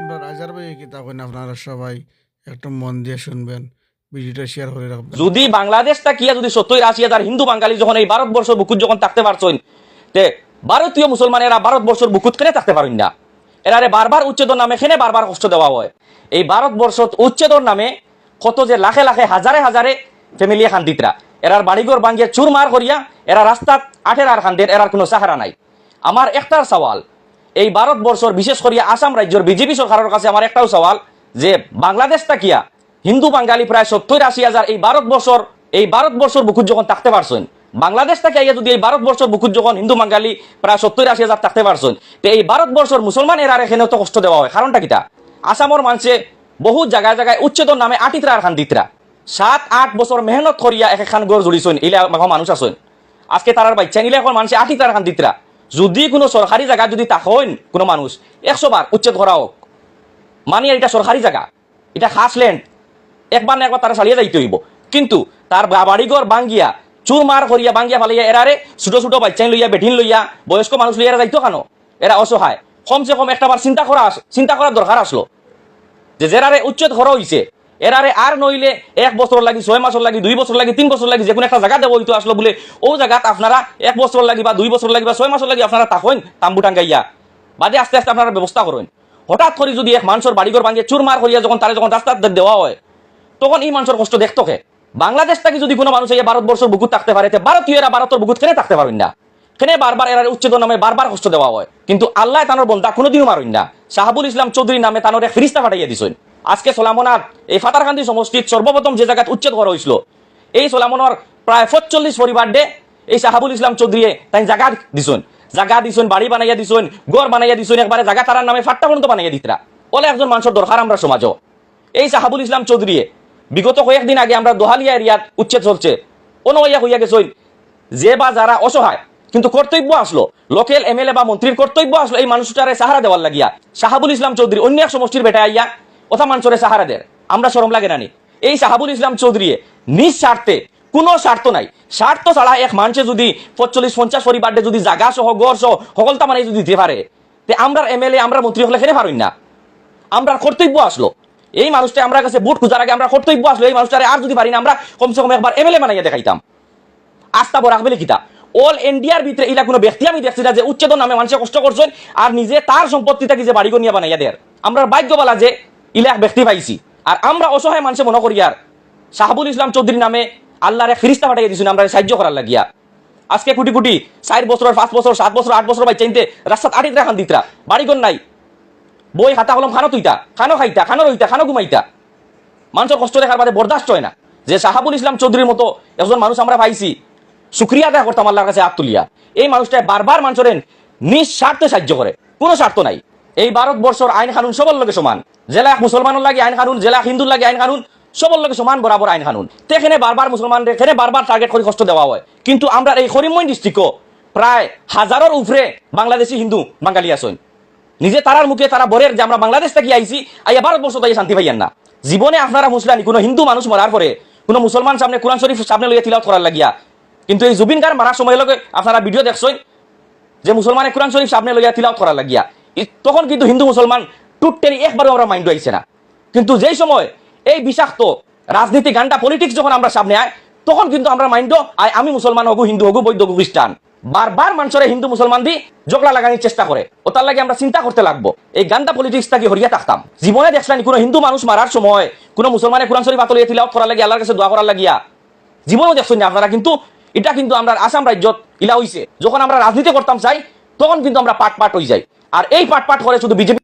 আমরা রাজার ভাই কিতাব আপনারা সবাই একটু মন দিয়ে শুনবেন ভিডিওটা শেয়ার করে রাখবেন। যদি বাংলাদেশ তাকিয়া যদি সত্তর আশি হাজার হিন্দু বাঙালি যখন এই ভারতবর্ষ বুকুত যখন থাকতে পারছেন তে ভারতীয় মুসলমানেরা ভারতবর্ষের বুকুত কেনে থাকতে পারেন না। এরারে বারবার উচ্ছেদর নামে খেনে বারবার কষ্ট দেওয়া হয়। এই ভারতবর্ষ উচ্ছেদর নামে কত যে লাখে লাখে হাজারে হাজারে ফ্যামিলি খান্দিতরা। এরার বাড়িঘর ভাঙ্গিয়ে চুরমার করিয়া এরা রাস্তাত আঠের আর খান্দের এরার কোনো সাহারা নাই। আমার একটার সওয়াল এই ভারতবর্ষর, বিশেষ করিয়া আসাম রাজ্যের বিজেপি সরকারের কাছে আমার একটাও সওয়াল, যে বাংলাদেশ তাকিয়া হিন্দু, বাঙালি প্রায় সত্তর আশি হাজার এই ভারতবর্ষর এই ভারতবর্ষর বুকুত যখন থাকতে পারছেন বাংলাদেশ থেকে আইয়া যদি এই ভারতবর্ষর বুকুত যখন হিন্দু, বাঙালি প্রায় সত্তর আশি হাজার থাকতে পারছেন, তো এই ভারতবর্ষর মুসলমান এরা এখানে তো কষ্ট দেওয়া হয়? কারণটা কিটা? আসামর মানুষে বহু জায়গায় জায়গায় উচ্ছেদর নামে আটিতরা আর খান দিতরা সাত আট বছর মেহনত করিয়া এক একখান গড় জুড়িছেন ইলা মানুষ আছেন। আজকে তারার বাচ্চা নিলে এখন মানুষে আটিতরা আর খান দিতরা যদি কোনো সরকারি জায়গা যদি থাকেন কোনো মানুষ একশো বার উচ্ছেদ করা হোক মানে এটা সরকারি জায়গা এটা খাস ল্যান্ড একবার না একবার তারা চালিয়ে যাইতে হইব। কিন্তু তার বাড়িঘর বাঙ্গিয়া চুর মার করিয়া বাঙ্গিয়া ফালিয়া এরারে ছোট ছোট বাচ্চাই লইয়া, বেঠিন লইয়া, বয়স্ক মানুষ লইয়া যাইতো কেন এরা অসহায়। কমসে কম একটা চিন্তা করা চিন্তা করার দরকার আসলো যে যেরারে উচ্ছেদ করা হইছে এরারে আর নইলে এক বছর লাগি, ছয় মাসের লাগি, দুই বছর লাগি, তিন বছর লাগি, যে কোনো একটা জায়গা দেবো হইতো আসলো বলে, ও জায়গাত আপনারা এক বছর লাগি বা দুই বছর লাগি বা ছয় মাসের লাগি আপনারা তাকইন তাম্বু টাঙ্গাইয়া বাদে আস্তে আস্তে আপনারা ব্যবস্থা করেন। হঠাৎ করে যদি এক মানুষের বাড়িঘর ভাঙিয়ে চুর মার করিয়া যখন তারা যখন রাস্তা দেওয়া হয়, তখন এই মানুষের কষ্ট দেখতো কে? বাংলাদেশ থেকে যদি কোনো মানুষ এই ভারতবর্ষের বুকুত থাকতে পারে ভারতীয়রা ভারতের বুকুত কেনে থাকতে পারেন না? কেনে বারবার এরা উচ্ছেদ নামে বারবার কষ্ট দেওয়া হয়? কিন্তু আল্লাহ তানোর বন্ধা কোনোদিনও মারেন না। শাহাবুল ইসলাম চৌধুরী নামে তানোর এক ফিরিস্তা পাঠাইয়া দিছেন। আজকে সোলামনার এই ফাতারকান্দি সমষ্টির সর্বপ্রথম যে জায়গায় উচ্ছেদ করা হয়েছিল, এই সোলামনার প্রায় পঁচল্লিশ পরিবার ডে এই শাহাবুল ইসলাম চৌধুরী তাই জায়গা দিছেন। জায়গা দিছেন, বাড়ি বানাইয়া দিছেন, ঘর বানাইয়া দিছেন, একবারে জায়গা তারার নামে ফাট্টা পর্যন্ত বানাইয়া দিতরা। বলে একজন মানুষের দরকার আমরা সমাজও এই শাহাবুল ইসলাম চৌধুরী বিগত কয়েকদিন আগে আমরা দোহালিয়া এরিয়াত উচ্ছেদ চলছে। অনইয়া হইয়া গেছেন। যে বা যারা অসহায়, কিন্তু কর্তব্য আসলো। লোকেল এমএলএ বা মন্ত্রীর কর্তব্য আসলো এই মানুষটারে সাহারা দেওয়ার লাগিয়া। শাহাবুল ইসলাম চৌধুরী অন্য এক সমষ্টির বেটা আইয়া ওথা মানুষরে সাহারা দেয় আমরা সরম লাগে নানি এই শাহাবুল ইসলাম চৌধুরী নিজ স্বার্থে কোনো স্বার্থ নাই। স্বার্থ ছাড়া এক মানুষে যদি পঁচল্লিশ, পঞ্চাশ পরিবার যদি জাগা সহ গড় সহ সকলতা মানে যদি দিতে পারে, তে আমরা এমএলএ, আমরা মন্ত্রী হলে খেলে পারুন না? আমরা কর্তব্য আসলো। এই মানুষটা আমরা কাছে বুট খুঁজার আগে আমরা কর্তব্য আসলো। এই মানুষটারে আর যদি পারি না, আমরা কমসে কম একবার এমএলএ বানাইয়া দেখাইতাম। আস্থা বড় রাখবে কিতা? অল ইন্ডিয়ার ভিতরে ইলা কোনো ব্যক্তি আমি দেখছি না যে উচ্ছেদন নামে মানুষে কষ্ট করছেন, আর নিজে তার সম্পত্তি থাকি যে বাড়ি নিয়ে বানাইয়া দেয় আমরা ভাগ্য বলা যে ইলা এক ব্যক্তি পাইছি। আর আমরা অসহায় মানুষে মনে করি আর। শাহাবুল ইসলাম চৌধুরী নামে আল্লাহর এক ফিরিস্তা পাঠাইয়া দিয়েছেন আমরা সাহায্য করার লাগিয়া। আজকে কোটি কোটি, চার বছর, পাঁচ বছর, সাত বছর, আট বছর বাই চাইতে রাস্তাত আটিত রাখান দিতরা। বাড়িঘর নাই। বই খাতা কলম খানো তুইতা, খানো খাইতা, খানো রইতা, খানো ঘুমাইতা। মানুষের কষ্ট দেখার বাদে বরদাস্ত হয় না। যে শাহাবুল ইসলাম চৌধুরীর মতো একজন মানুষ আমরা পাইছি সুক্রিয়া দেখা করতাম আল্লাহর কাছে হাত তুলিয়া। এই মানুষটা বারবার মানুষের নিঃস্বার্থে সাহায্য করে। কোনো স্বার্থ নাই। এই ভারতবর্ষর আইন কানুন সবার লগে সমান। জেলা মুসলমানের লাগে আইন কানুন, জেলা হিন্দুর লাগে আইন কানুন, সবার লগে সমান বরাবর আইন কানুন। তো এখানে বারবার মুসলমান এখানে বারবার টার্গেট করে কষ্ট দেওয়া হয়। কিন্তু আমরা এই করিমগঞ্জ ডিস্ট্রিক্টও প্রায় হাজারের উপরে বাংলাদেশি হিন্দু বাঙালি আছেন। নিজে তারার মুখে তারা বরের যে আমরা বাংলাদেশ থেকে আইছি, আইয়া ভারতবর্ষ তাই শান্তি পাইয়ান না। জীবনে আপনারা মুসলানি কোনো হিন্দু মানুষ মরার পরে কোনো মুসলমান সামনে কোরআন শরীফ সামনে লইয়া তিলাওয়াত করার লাগিয়া। কিন্তু এই জুবিন গান মারার সময় লগে আপনারা ভিডিও দেখছেন যে মুসলমানে কোরআন শরীফ সামনে লইয়া তিলাওয়াত করার লাগিয়া। তখন কিন্তু হিন্দু মুসলমান টুটটেনি একবারও আমরা মাইন্ড আইছে না। কিন্তু যেই সময় এই বিষাক্ত রাজনীতি গানটা পলিটিক্স যখন আমরা সামনে আয়, তখন কিন্তু আমরা মাইন্ড আয়, আমি মুসলমান হগু হিন্দু হগু বৈদ্য খ্রিস্টান। বারবার মানুষের হিন্দু মুসলমান দি জগলা লাগানোর চেষ্টা করে। ও তার লাগে আমরা চিন্তা করতে লাগবো। এই গানটা পলিটিক্স থাকি হরিয়া থাকতাম জীবনে দেখছিলাম কোনো হিন্দু মানুষ মারার সময়, কোনো মুসলমানে কোরআন শরীফ আতলিয়ে তিলাওয়াত করার লাগে, আল্লাহর কাছে দোয়া করার লাগিয়া? জীবনও দেখছেন আপনারা কিন্তু? এটা কিন্তু আমরা আসাম রাজ্যত ইলা হইছে। যখন আমরা রাজনীতি করতাম চাই তখন কিন্তু আমরা পাট পাট হয়ে যাই। আর এই পাট পাট করে শুধু বিজেপি